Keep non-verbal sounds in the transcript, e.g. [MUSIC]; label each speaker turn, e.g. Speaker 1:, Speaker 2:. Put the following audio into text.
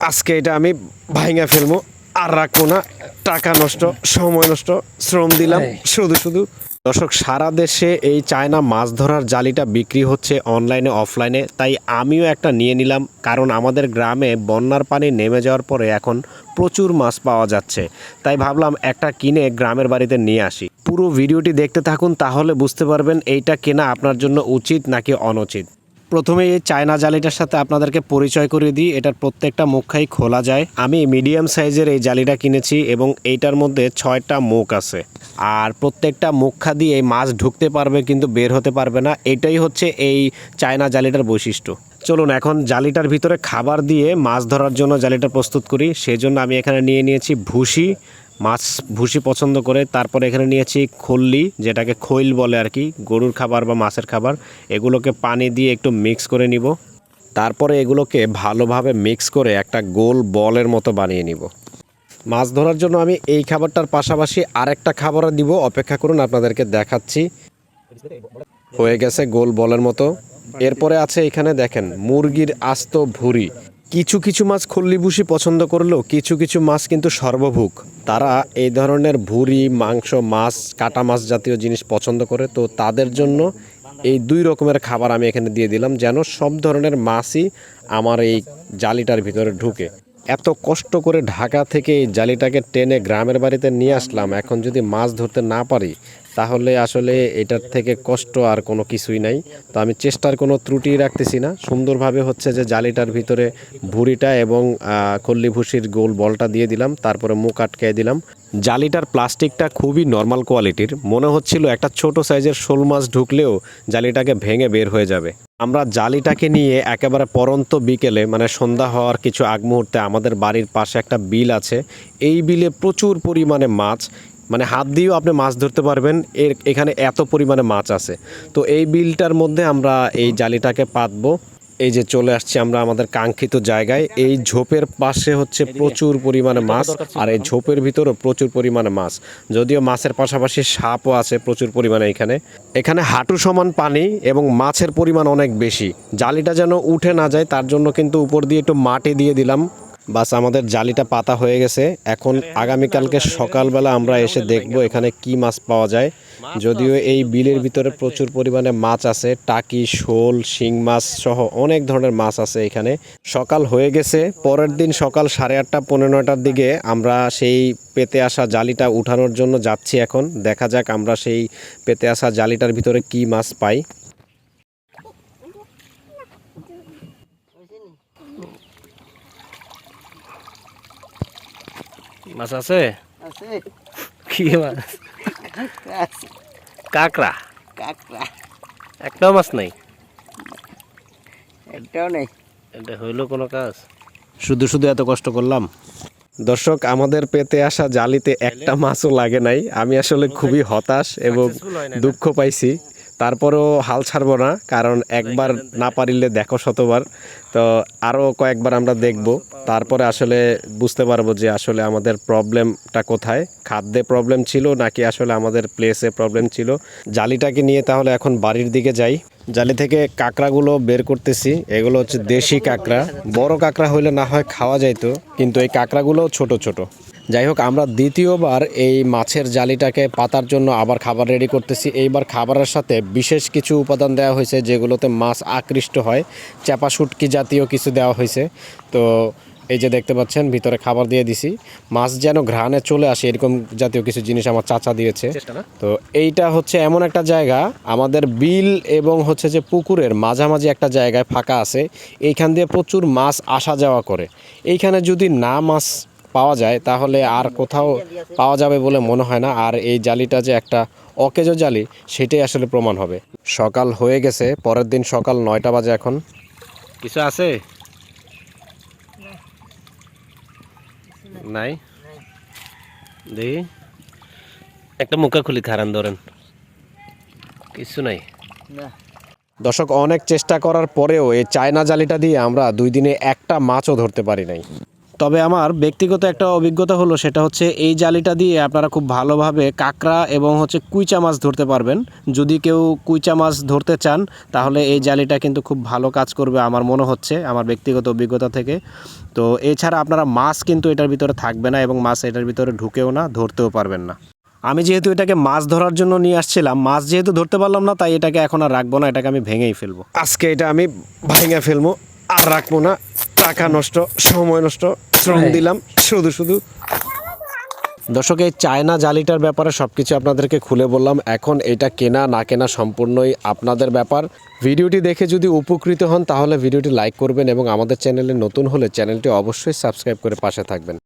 Speaker 1: আজকে এটা আমি ভাইঙা ফেলব। আর রাখব না। টাকা নষ্ট সময় নষ্ট শ্রম দিলাম। শুধু শুধু। দর্শক সারা দেশে এই চায়না মাছ ধরার জালিটা বিক্রি হচ্ছে অনলাইনে অফলাইনে। তাই আমিও একটা নিয়ে নিলাম। কারণ আমাদের গ্রামে বন্যার পানি নেমে যাওয়ার পরে এখন প্রচুর মাছ পাওয়া যাচ্ছে। তাই ভাবলাম একটা কিনে গ্রামের বাড়িতে নিয়ে আসি। পুরো ভিডিওটি দেখতে থাকুন তাহলে বুঝতে পারবেন এইটা কেনা আপনার জন্য উচিত নাকি অনুচিত। প্রথমে এই চায়না জালিটার সাথে আপনাদেরকে পরিচয় করে দিই। এটার প্রত্যেকটা মুখাই খোলা যায়। আমি মিডিয়াম সাইজের এই জালিটা কিনেছি এবং এইটার মধ্যে ছয়টা মুখ আছে। আর প্রত্যেকটা মুখা দিয়ে এই মাছ ঢুকতে পারবে কিন্তু বের হতে পারবে না। এটাই হচ্ছে এই চায়না জালিটার বৈশিষ্ট্য। চলুন এখন জালিটার ভিতরে খাবার দিয়ে মাছ ধরার জন্য জালিটা প্রস্তুত করি। সেজন্য আমি এখানে নিয়ে নিয়েছি ভুসি মাছ ভুসি পছন্দ করে, তারপরে এখানে নিয়েছি খল্লি, যেটাকে খৈল বলে আর কি, গরুর খাবার বা মাছের খাবার। এগুলোকে পানি দিয়ে একটু মিক্স করে নিব। তারপরে এগুলোকে ভালোভাবে মিক্স করে একটা গোল বলের মতো বানিয়ে নিব। মাছ ধরার জন্য আমি এই খাবারটার পাশাপাশি আরেকটা খাবারও দিব, অপেক্ষা করুন, আপনাদেরকে দেখাচ্ছি। হয়ে গেছে গোল বলের মতো। এরপরে আছে এখানে দেখেন, মুরগির আস্ত ভুঁড়ি। কিছু কিছু মাছ খল্লি ভুসি পছন্দ করলেও কিছু কিছু মাছ কিন্তু সর্বভুক তারা এই ধরনের ভুঁড়ি, মাংস, মাছ, কাটা মাছ জাতীয় জিনিস পছন্দ করে। তো তাদের জন্য এই দুই রকমের খাবার আমি এখানে দিয়ে দিলাম যেন সব ধরনের মাছই আমার এই জালিটার ভিতরে ঢুকে। এত কষ্ট করে ঢাকা থেকে এই জালিটাকে টেনে গ্রামের বাড়িতে নিয়ে আসলাম। এখন যদি মাছ ধরতে না পারি তাহলে আসলে এটার থেকে কষ্ট আর কোনো কিছুই নাই। তো আমি চেষ্টার কোনো ত্রুটি রাখতেছি না। সুন্দরভাবে হচ্ছে যে জালিটার ভিতরে ভুড়িটা এবং আহ, কল্লি ভুসির গোল বলটা দিয়ে দিলাম তারপরে মুখ আটকে দিলাম। জালিটার প্লাস্টিকটা খুবই নর্মাল কোয়ালিটির মনে হচ্ছিল একটা ছোট সাইজের শোল মাছ ঢুকলেও জালিটাকে ভেঙে বের হয়ে যাবে। আমরা জালিটাকে নিয়ে একেবারে পরন্ত বিকেলে মানে সন্ধ্যা হওয়ার কিছু আগ মুহূর্তে আমাদের বাড়ির পাশে একটা বিল আছে। এই বিলে প্রচুর পরিমাণে মাছ মানে হাত দিয়েও আপনি মাছ ধরতে পারবেন। এর এখানে এত পরিমাণে মাছ আছে। তো এই বিলটার মধ্যে আমরা এই জালিটাকে পাতবো। এই যে চলে আসছি আমরা আমাদের কাঙ্ক্ষিত জায়গায়। এই ঝোপের পাশে হচ্ছে প্রচুর পরিমাণে মাছ। আর এই ঝোপের ভিতরেও প্রচুর পরিমাণে মাছ। যদিও মাছের পাশাপাশি সাপও আছে প্রচুর পরিমাণে এখানে। এখানে হাঁটু সমান পানি এবং মাছের পরিমাণ অনেক বেশি। জালিটা যেন উঠে না যায় তার জন্য কিন্তু উপর দিয়ে একটু মাটি দিয়ে দিলাম। বাস আমাদের জালিটা পাতা হয়ে গেছে। এখন আগামীকালকে সকালবেলা আমরা এসে দেখব এখানে। কি মাছ পাওয়া যায়। যদিও এই বিলের ভিতরে প্রচুর পরিমাণে মাছ আছে টাকি শোল শিং মাছ সহ অনেক ধরনের মাছ আছে এখানে। সকাল হয়ে গেছে পরের দিন সকাল সাড়ে আটটা পনেরো নটার দিকে আমরা সেই পেতে আসা জালিটা উঠানোর জন্য যাচ্ছি এখন। দেখা যাক আমরা সেই পেতে আসা জালিটার ভিতরে কি মাছ পাই।
Speaker 2: মাছ আছে
Speaker 3: আছে
Speaker 2: কি মাছ?
Speaker 3: আছে [LAUGHS]
Speaker 2: কাঁকড়া।
Speaker 3: কাঁকড়া।
Speaker 2: একটাও মাছ নাই?
Speaker 3: একটাও নেই।
Speaker 2: এটা হইল কোনো কাজ?
Speaker 1: শুধু শুধু এত কষ্ট করলাম। দর্শক আমাদের পেতে আসা জালিতে একটা মাছও লাগে নাই। আমি আসলে খুবই হতাশ এবং? দুঃখ পাইছি। তারপরেও হাল ছাড়বো না কারণ একবার না পারিলে দেখো শতবার। তো আরও কয়েকবার আমরা দেখব। তারপরে আসলে বুঝতে পারব যে আসলে আমাদের প্রবলেমটা কোথায়। খাদ্যে প্রবলেম ছিল নাকি আসলে আমাদের প্লেসে প্রবলেম ছিল? জালিটাকে নিয়ে তাহলে এখন বাড়ির দিকে যাই। জালি থেকে কাঁকড়াগুলো বের করতেছি। এগুলো হচ্ছে দেশি কাঁকড়া। বড় কাঁকড়া হইলে না হয় খাওয়া যাইতো, কিন্তু এই কাঁকড়াগুলো ছোট ছোট। যাই হোক, আমরা দ্বিতীয়বার এই মাছের জালিটাকে পাতার জন্য আবার খাবার রেডি করতেছি। এইবার খাবারের সাথে বিশেষ কিছু উপাদান দেওয়া হয়েছে, যেগুলোতে মাছ আকৃষ্ট হয়। চাপা শুটকি জাতীয় কিছু দেওয়া হয়েছে। তো এই যে দেখতে পাচ্ছেন ভিতরে খাবার দিয়ে দিছি। মাছ যেন ঘ্রাণে চলে আসে এরকম জাতীয় কিছু জিনিস আমার চাচা দিয়েছে। তো এইটা হচ্ছে এমন একটা জায়গা আমাদের বিল এবং হচ্ছে যে পুকুরের মাঝামাঝি একটা জায়গায় ফাঁকা আছে। এইখান দিয়ে প্রচুর মাছ আসা যাওয়া করে। এইখানে যদি না মাছ পাওয়া যায় তাহলে আর কোথাও পাওয়া যাবে বলে মনে হয় না। আর এই জালিটা যে একটা অকেজো জালি সেটাই আসলে প্রমাণ হবে। সকাল হয়ে গেছে পরের দিন সকাল নয়টা বাজে এখন।
Speaker 2: কিছু আছে? নাই? দেখি একটা মুখা খুলি খারান ধরেন। কিছু নাই।
Speaker 1: দর্শক অনেক চেষ্টা করার পরেও এই চায়না জালিটা দিয়ে আমরা দুই দিনে একটা মাছও ধরতে পারি নাই। তবে আমার ব্যক্তিগত একটা অভিজ্ঞতা হলো সেটা হচ্ছে এই জালিটা দিয়ে আপনারা খুব ভালোভাবে কাঁকড়া এবং হচ্ছে কুইচা মাছ ধরতে পারবেন। যদি কেউ কুইচা মাছ ধরতে চান, তাহলে এই জালিটা কিন্তু খুব ভালো কাজ করবে আমার মনে হচ্ছে, আমার ব্যক্তিগত অভিজ্ঞতা থেকে। তো এছাড়া আপনারা মাছ কিন্তু এটার ভিতরে থাকবে না এবং মাছ এটার ভিতরে ঢুকেও না, ধরতেও পারবেন না। আমি যেহেতু এটাকে মাছ ধরার জন্য নিয়ে আসছিলাম, মাছ যেহেতু ধরতে পারলাম না, তাই এটাকে এখন আর রাখব না, এটাকে আমি ভেঙেই ফেলব। আজকে এটা আমি ভেঙে ফেলব, আর রাখব না। টাকা নষ্ট, সময় নষ্ট শ্রম দিলাম শুধু শুধু। দর্শক এই চায়না জালিটার ব্যাপারে সব কিছু আপনাদেরকে খুলে বললাম। এখন এটা কেনা না কেনা সম্পূর্ণই আপনাদের ব্যাপার। ভিডিওটি দেখে যদি উপকৃত হন তাহলে ভিডিওটি লাইক করবেন এবং আমাদের চ্যানেলে নতুন হলে চ্যানেলটি অবশ্যই সাবস্ক্রাইব করে পাশে থাকবেন।